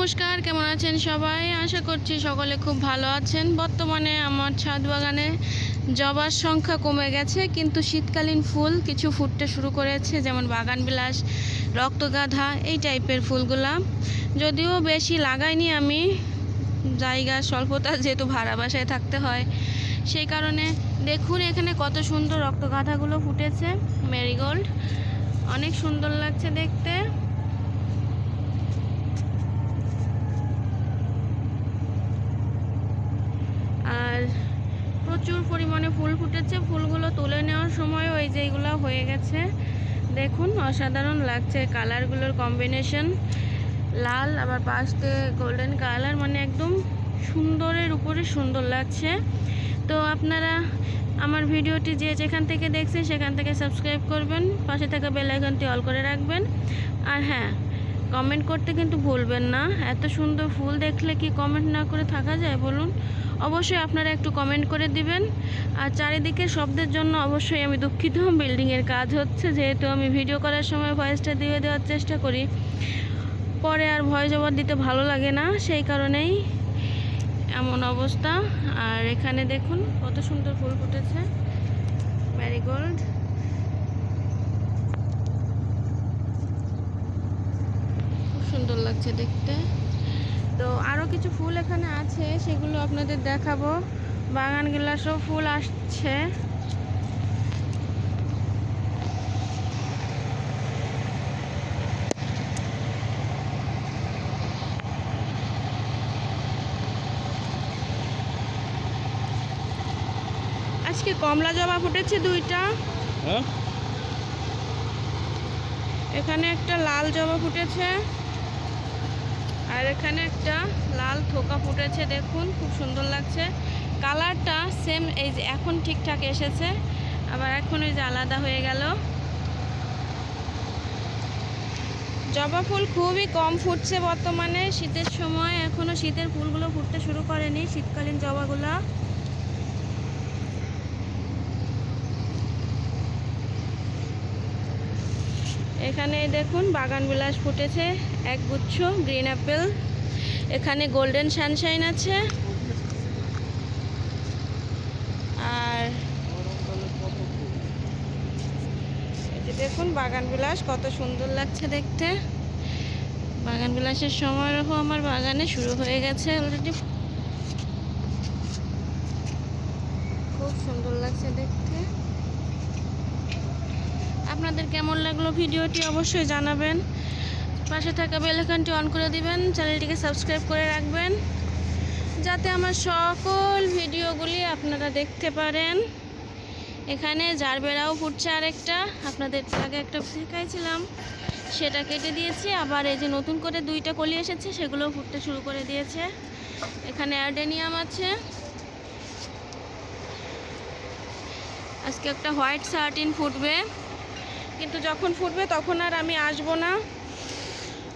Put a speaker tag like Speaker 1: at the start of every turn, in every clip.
Speaker 1: নমস্কার, কেমন আছেন সবাই? আশা করছি সকলে খুব ভালো আছেন। বর্তমানে আমার ছাদ বাগানে জবার সংখ্যা কমে গেছে, কিন্তু শীতকালীন ফুল কিছু ফুটতে শুরু করেছে, যেমন বাগান বিলাস রক্তগাধা এই টাইপের ফুলগুলা। যদিও বেশি লাগাইনি আমি, জায়গা স্বল্পতা যেহেতু ভাড়া বাসায় থাকতে হয়, সেই কারণে দেখুন এখানে কত সুন্দর রক্তগাধাগুলো ফুটেছে, মেরিগোল্ড, অনেক সুন্দর লাগছে দেখতে আর প্রচুর পরিমাণে ফুল ফুটেছে। ফুলগুলো তুলে নেওয়ার সময় ওই যে এইগুলো হয়ে গেছে। দেখুন, অসাধারণ লাগছে কালারগুলোর কম্বিনেশন। লাল, আবার পাশ গোল্ডেন কালার মানে একদম সুন্দরের উপরে সুন্দর লাগছে। তো আপনারা আমার ভিডিওটি যে যেখান থেকে দেখছেন, সেখান থেকে সাবস্ক্রাইব করবেন। পাশে থাকা বেল আইকনটি অল করে রাখবেন। আর হ্যাঁ কমেন্ট করতে কিন্তু ভুলবেন না। এত সুন্দর ফুল দেখলে কি কমেন্ট না করে থাকা যায় বলুন? অবশ্যই আপনারা একটু কমেন্ট করে দিবেন। আর চারিদিকে শব্দের জন্য অবশ্যই আমি দুঃখিত। বিল্ডিংয়ের কাজ হচ্ছে, যেহেতু আমি ভিডিও করার সময় ভয়েসটা দিয়ে দেওয়ার চেষ্টা করি। পরে আর ভয়েস ওভার দিতে ভালো লাগে না, সেই কারণেই এমন অবস্থা। আর এখানে দেখুন, কত সুন্দর ফুল ফুটেছে। ম্যারিগোল্ড খুব সুন্দর লাগছে দেখতে। তো আরও কিছু ফুল এখানে আছে সেগুলো আপনাদের দেখাবো। বাগান গিলাসও ফুল আসছে। আজকে কমলা জবা ফুটেছে দুইটা।
Speaker 2: হ্যাঁ?
Speaker 1: এখানে একটা লাল জবা ফুটেছে। আর এখানে একটা লাল থোকা ফুটেছে, দেখুন, খুব সুন্দর লাগছে। কালারটা সেম এই যে এখন ঠিকঠাক এসেছে, আবার এখন ওই যে আলাদা হয়ে গেল। জবা ফুল খুবই কম ফুটছে বর্তমানে, শীতের সময় এখনও শীতের ফুলগুলো ফুটতে শুরু করেনি, শীতকালীন জবাগুলা। এখানে দেখুন বাগান বিলাস ফুটেছে, এক গুচ্ছ গ্রিন অ্যাপেল। এখানে গোল্ডেন সানশাইন আছে। আর দেখুন বাগান বিলাস, কত সুন্দর লাগছে দেখতে। বাগান বিলাসের সমারোহ আমার বাগানে শুরু হয়ে গেছে অলরেডি খুব সুন্দর লাগছে দেখতে। আপনাদের কেমন লাগল ভিডিওটি অবশ্যই জানাবেন। পাশে থাকা বেলাইকনটি অন করে দিবেন, চ্যানেলটিকে সাবস্ক্রাইব করে রাখবেন, যাতে আমার সকল ভিডিওগুলি আপনারা দেখতে পারেন। এখানে জারবেরাও ফুটছে আরেকটা, আপনাদের আগে একটা শেখাইছিলাম, সেটা কেটে দিয়েছি, আবার এই যে নতুন করে দুইটা কলি এসেছে সেগুলো ফুটতে শুরু করে দিয়েছে। এখানে অ্যাডেনিয়াম আছে। আজকে একটা হোয়াইট শার্টিন ফুটবে। কিন্তু যখন ফুটবে তখন আর আমি আসব না।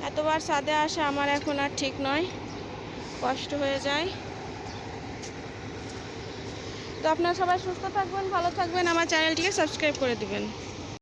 Speaker 1: এতবার সাদে আসা আমার এখন আর ঠিক নয়। কষ্ট হয়ে যায়। তো আপনারা সবাই সুস্থ থাকবেন, ভালো থাকবেন। আমার চ্যানেলটিকে সাবস্ক্রাইব করে দিবেন।